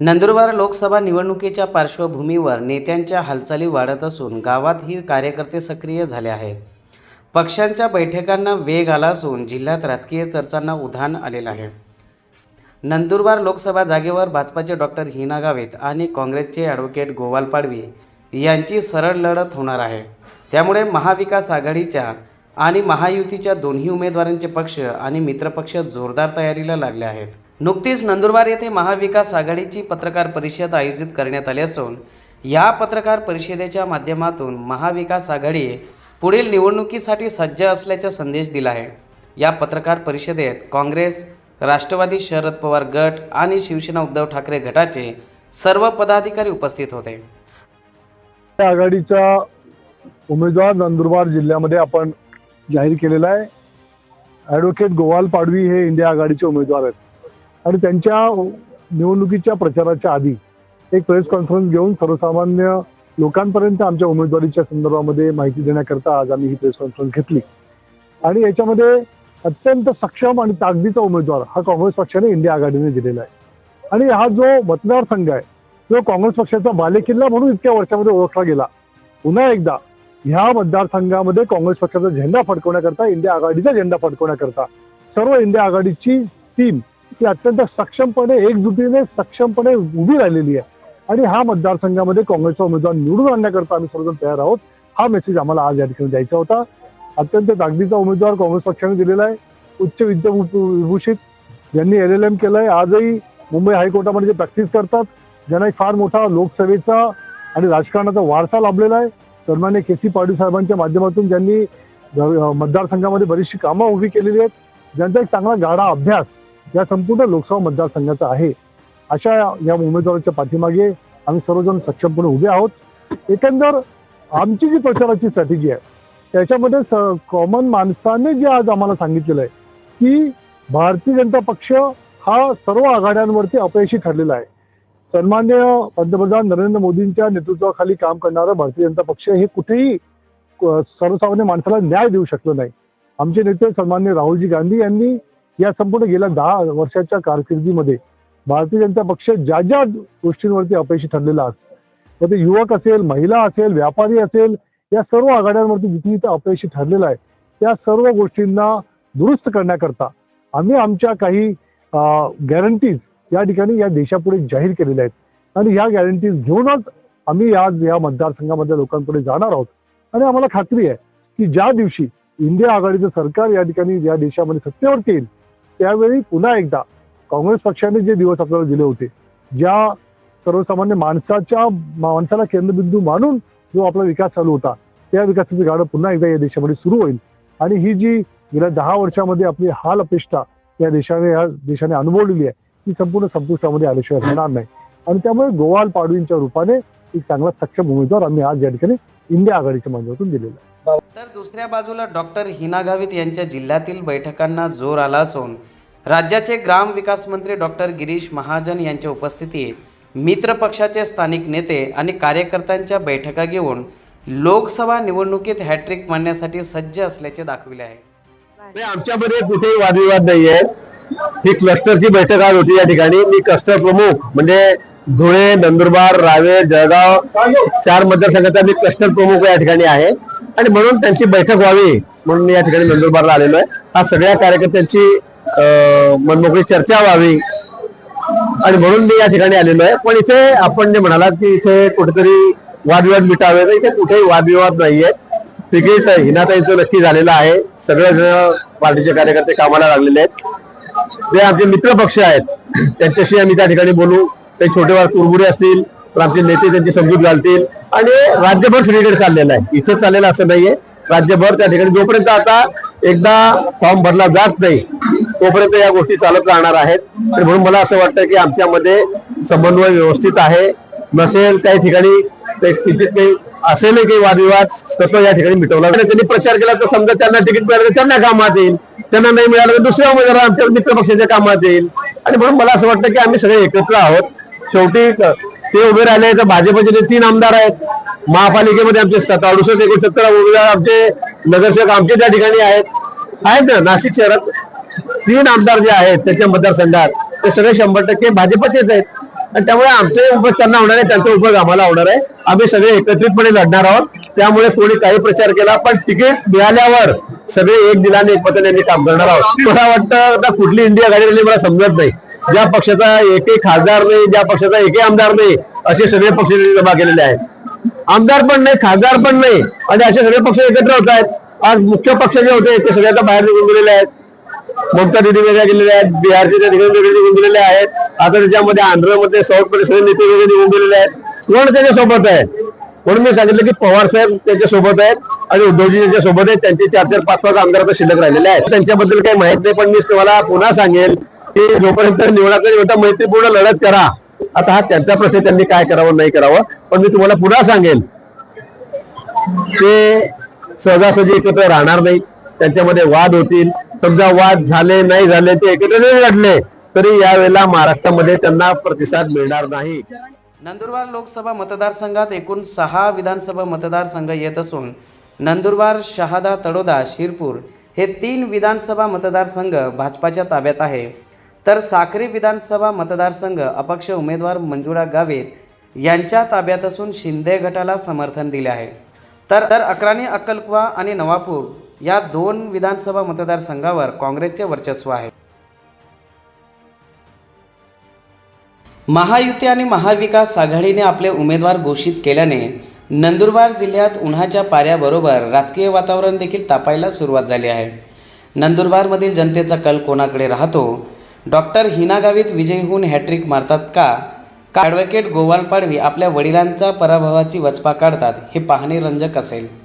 नंदुरबार लोकसभा निवडणुकीच्या पार्श्वभूमीवर नेत्यांच्या हालचाली वाढत असून गावात ही कार्यकर्ते सक्रिय झाले आहेत. पक्षांच्या बैठकांना वेग आला असून जिल्ह्यात राजकीय चर्चांना उधाण आलेलं आहे. नंदुरबार लोकसभा जागेवर भाजपाचे डॉक्टर हिना गावित आणि काँग्रेसचे ॲडव्होकेट गोवाल पाडवी यांची सरळ लढत होणार आहे. त्यामुळे महाविकास आघाडीच्या आणि महायुतीच्या दोन्ही उमेदवारांचे पक्ष आणि मित्रपक्ष जोरदार तयारीला लागले आहेत. नुकतीच नंदुरबार येथे महाविकास आघाडीची पत्रकार परिषद आयोजित करण्यात आली असून या पत्रकार परिषदेच्या माध्यमातून महाविकास आघाडी पुढील निवडणुकीसाठी सज्ज असल्याचा संदेश दिला आहे. या पत्रकार परिषदेत काँग्रेस राष्ट्रवादी शरद पवार गट आणि शिवसेना उद्धव ठाकरे गटाचे सर्व पदाधिकारी उपस्थित होते. त्या आघाडीचा उमेदवार नंदुरबार जिल्ह्यामध्ये आपण जाहीर केलेला आहे. ॲडव्होकेट गोवाल पाडवी हे इंडिया आघाडीचे उमेदवार आहेत. आणि त्यांच्या निवडणुकीच्या प्रचाराच्या आधी एक प्रेस कॉन्फरन्स घेऊन सर्वसामान्य लोकांपर्यंत आमच्या उमेदवारीच्या संदर्भामध्ये माहिती देण्याकरता आज आम्ही ही प्रेस कॉन्फरन्स घेतली. आणि याच्यामध्ये अत्यंत सक्षम आणि ताकदीचा उमेदवार हा काँग्रेस पक्षाने इंडिया आघाडीने दिलेला आहे. आणि हा जो मतदारसंघ आहे तो काँग्रेस पक्षाचा बालेकिल्ला म्हणून इतक्या वर्षामध्ये ओळखला गेला पुन्हा एकदा ह्या मतदारसंघामध्ये काँग्रेस पक्षाचा झेंडा फडकवण्याकरता इंडिया आघाडीचा झेंडा फडकवण्याकरता सर्व इंडिया आघाडीची टीम ती अत्यंत सक्षमपणे एकजुटीने सक्षमपणे उभी राहिलेली आहे. आणि हा मतदारसंघामध्ये काँग्रेसचा उमेदवार निवडून आणण्याकरता आम्ही सर्वजण तयार आहोत. हा मेसेज आम्हाला आज या ठिकाणी द्यायचा होता. अत्यंत ताकदीचा उमेदवार काँग्रेस पक्षाने दिलेला आहे. उच्च विद्याभूषित ज्यांनी एल एल एम केलं आहे आजही मुंबई हायकोर्टामध्ये जे प्रॅक्टिस करतात ज्यांना एक फार मोठा लोकसेवेचा आणि राजकारणाचा वारसा लाभलेला आहे. सन्मान्य के सी पाटील साहेबांच्या माध्यमातून ज्यांनी मतदारसंघामध्ये बरीचशी कामं उभी केलेली आहेत. ज्यांचा एक चांगला गाढा अभ्यास या संपूर्ण लोकसभा मतदारसंघाचा आहे. अशा या उमेदवाराच्या पाठीमागे आम्ही सर्वजण सक्षमपणे उभे आहोत. एकंदर आमची जी प्रचाराची स्ट्रॅटेजी आहे त्याच्यामध्ये कॉमन माणसाने जे आज आम्हाला सांगितलेलं आहे की भारतीय जनता पक्ष हा सर्व आघाड्यांवरती अपयशी ठरलेला आहे. सन्मान्य पंतप्रधान नरेंद्र मोदींच्या नेतृत्वाखाली काम करणारा भारतीय जनता पक्ष हे कुठेही सर्वसामान्य माणसाला न्याय देऊ शकलं नाही. आमचे नेते सन्मान्य राहुलजी गांधी यांनी या संपूर्ण गेल्या दहा वर्षाच्या कारकिर्दीमध्ये भारतीय जनता पक्ष ज्या ज्या गोष्टींवरती अपयशी ठरलेला असतो ते युवक असेल महिला असेल व्यापारी असेल या सर्व आघाड्यांवरती जिथे जिथे अपयशी ठरलेला आहे त्या सर्व गोष्टींना दुरुस्त करण्याकरता आम्ही आमच्या काही गॅरंटीज या ठिकाणी या देशापुढे जाहीर केलेल्या आहेत. आणि ह्या गॅरंटीज घेऊनच आम्ही आज या मतदारसंघामधल्या लोकांपुढे जाणार आहोत. आणि आम्हाला खात्री आहे की ज्या दिवशी इंडिया आघाडीचं सरकार या ठिकाणी या देशामध्ये सत्तेवरती येईल त्यावेळी पुन्हा एकदा काँग्रेस पक्षाने जे दिवस आपल्याला दिले होते ज्या सर्वसामान्य माणसाच्या माणसाला केंद्रबिंदू मानून जो आपला विकास चालू होता त्या विकासाची गाडं पुन्हा एकदा या देशामध्ये सुरू होईल. आणि ही जी गेल्या दहा वर्षामध्ये आपली हाल अपेष्टा या देशाने या देशाने अनुभवलेली आहे ती संपूर्ण संपुष्टामध्ये आल्याशिवाय राहणार नाही. आणि त्यामुळे गोवाल पाडवींच्या रूपाने एक चांगला सक्षम उमेदवार आम्ही आज या ठिकाणी इंडिया आघाडीच्या माध्यमातून दिलेला आहे. तर दुसऱ्या बाजूला डॉक्टर हिना गावित यांच्या जिल्ह्यातील बैठकांना जोर आला असून राज्याचे ग्राम विकास मंत्री डॉक्टर गिरीश महाजन यांच्या उपस्थितीत मित्र पक्षाचे स्थानिक नेते आणि कार्यकर्त्यांच्या बैठका घेऊन लोकसभा निवडणुकीत हॅट्रिक मांडण्यासाठी सज्ज असल्याचे दाखविले आहे. आमच्यामध्ये कुठेही वादविवाद नाहीये. ही क्लस्टरची बैठक आज होती या ठिकाणी. मी क्लस्टर प्रमुख म्हणजे धुळे नंदुरबार रावेर जळगाव चार मतदारसंघाचा मी क्लस्टर प्रमुख या ठिकाणी आहे. आणि म्हणून त्यांची बैठक व्हावी म्हणून मी या ठिकाणी नंदुरबारला आलेलो आहे. हा सगळ्या कार्यकर्त्यांची अं, मनमोकळी चर्चा व्हावी आणि म्हणून मी या ठिकाणी आलेलो आहे. पण इथे आपण जे म्हणालात की इथे कुठेतरी वादविवाद मिटावे तर इथे कुठेही वादविवाद नाहीये. तिकीट हिनाताईचं नक्की झालेलं आहे. सगळे जण पार्टीचे कार्यकर्ते कामाला लागलेले आहेत. जे आमचे मित्र पक्ष आहेत त्यांच्याशी आम्ही त्या ठिकाणी बोलू. काही छोटेवार कुरबुरे असतील तर आमचे नेते त्यांची समजूत घालतील. आणि राज्यभर सगळीकडे चाललेलं आहे. इथं चाललेलं असं नाहीये. राज्यभर त्या ठिकाणी जोपर्यंत आता एकदा फॉर्म भरला जात नाही तोपर्यंत या गोष्टी चालत राहणार आहेत. तर म्हणून मला असं वाटतं की आमच्यामध्ये समन्वय व्यवस्थित आहे. नसेल काही ठिकाणी ते किंचित काही असेलही काही वादविवाद तसं या ठिकाणी मिटवला त्यांनी प्रचार केला तर समजा त्यांना तिकीट मिळालं तर त्यांना कामात येईल. त्यांना नाही मिळालं तर दुसऱ्या उमेदवार आमच्या मित्रपक्षाच्या कामात येईल. आणि म्हणून मला असं वाटतं की आम्ही सगळे एकत्र आहोत. शेवटी ते उभे राहिले तर भाजपचे जे तीन आमदार आहेत महापालिकेमध्ये आमचे अडुसष्ट एकोणसत्तर उमेदवार आमचे नगरसेवक आमचे त्या ठिकाणी आहेत आहेत ना नाशिक शहरात तीन आमदार जे आहेत त्याच्या मतदारसंघात ते सगळे शंभर टक्के भाजपचेच आहेत. आणि त्यामुळे आमचे उपयोग त्यांना होणार आहे त्यांचा उपयोग आम्हाला होणार आहे. आम्ही सगळे एकत्रितपणे लढणार आहोत. त्यामुळे कोणी काही प्रचार केला पण तिकीट मिळाल्यावर सगळे एक दिलाने एक पद्धतीने यांनी काम करणार आहोत. मला वाटतं आता कुठली इंडिया गाडी मला समजत नाही. ज्या पक्षाचा एकही खासदार नाही ज्या पक्षाचा एकही आमदार नाही असे सगळे पक्ष त्यांनी जमा केलेले आहेत. आमदार पण नाही खासदार पण नाही आणि असे सगळे पक्ष एकत्र होत आहेत. आज मुख्य पक्ष जे होते ते सगळे आता बाहेर निघून गेलेले आहेत. ममता दिदी वेगळ्या गेलेल्या आहेत बिहारचे त्या ठिकाणी वेगळे निघून गेलेले आहेत. आता त्याच्यामध्ये आंध्रमध्ये साऊथमध्ये सगळे नेते वेगळे निघून गेलेले आहेत. कोण त्याच्या सोबत आहे? म्हणून मी सांगितलं की पवार साहेब त्यांच्यासोबत आहेत आणि उद्धवजी यांच्या सोबत आहेत त्यांचे चार चार पाच पाच आमदार आता शिल्लक राहिलेले आहेत. त्यांच्याबद्दल काही माहीत नाही पण मी तुम्हाला पुन्हा सांगेल की जोपर्यंत निवडाचा निवडा मैत्रीपूर्ण लढत करा. आता हा त्यांचा प्रश्न त्यांनी काय करावं नाही करावं. पण मी तुम्हाला पुन्हा सांगेल ते सहजासहजी एकत्र राहणार नाही. त्यांच्यामध्ये वाद होतील. समजा वाद झाले नाही झाले ते एकत्र नाही लढले तरी यावेळेला महाराष्ट्रामध्ये त्यांना प्रतिसाद मिळणार नाही. नंदुरबार लोकसभा मतदारसंघात एकूण सहा विधानसभा मतदारसंघ येत असून नंदुरबार शहादा तडोदा शिरपूर हे तीन विधानसभा मतदारसंघ भाजपाच्या ताब्यात आहे. तर साक्री विधानसभा मतदारसंघ अपक्ष उमेदवार मंजुळा गावित यांच्या ताब्यात असून शिंदे गटाला समर्थन दिले आहे. तर तर अकराणी अक्कलकुवा आणि नवापूर या दोन विधानसभा मतदारसंघावर काँग्रेसचे वर्चस्व आहे. महायुती आणि महाविकास आघाडीने आपले उमेदवार घोषित केल्याने नंदुरबार जिल्ह्यात उन्हाच्या पाऱ्याबरोबर राजकीय वातावरण देखील तापायला सुरुवात झाली आहे. नंदुरबारमधील जनतेचा कल कोणाकडे राहतो? डॉक्टर हिना गावित विजयहून हॅट्रिक मारतात का? का? ॲडव्होकेट गोवाल पाडवी आपल्या वडिलांचा पराभवाची वचपा काढतात. हे पाहणे रंजक असेल.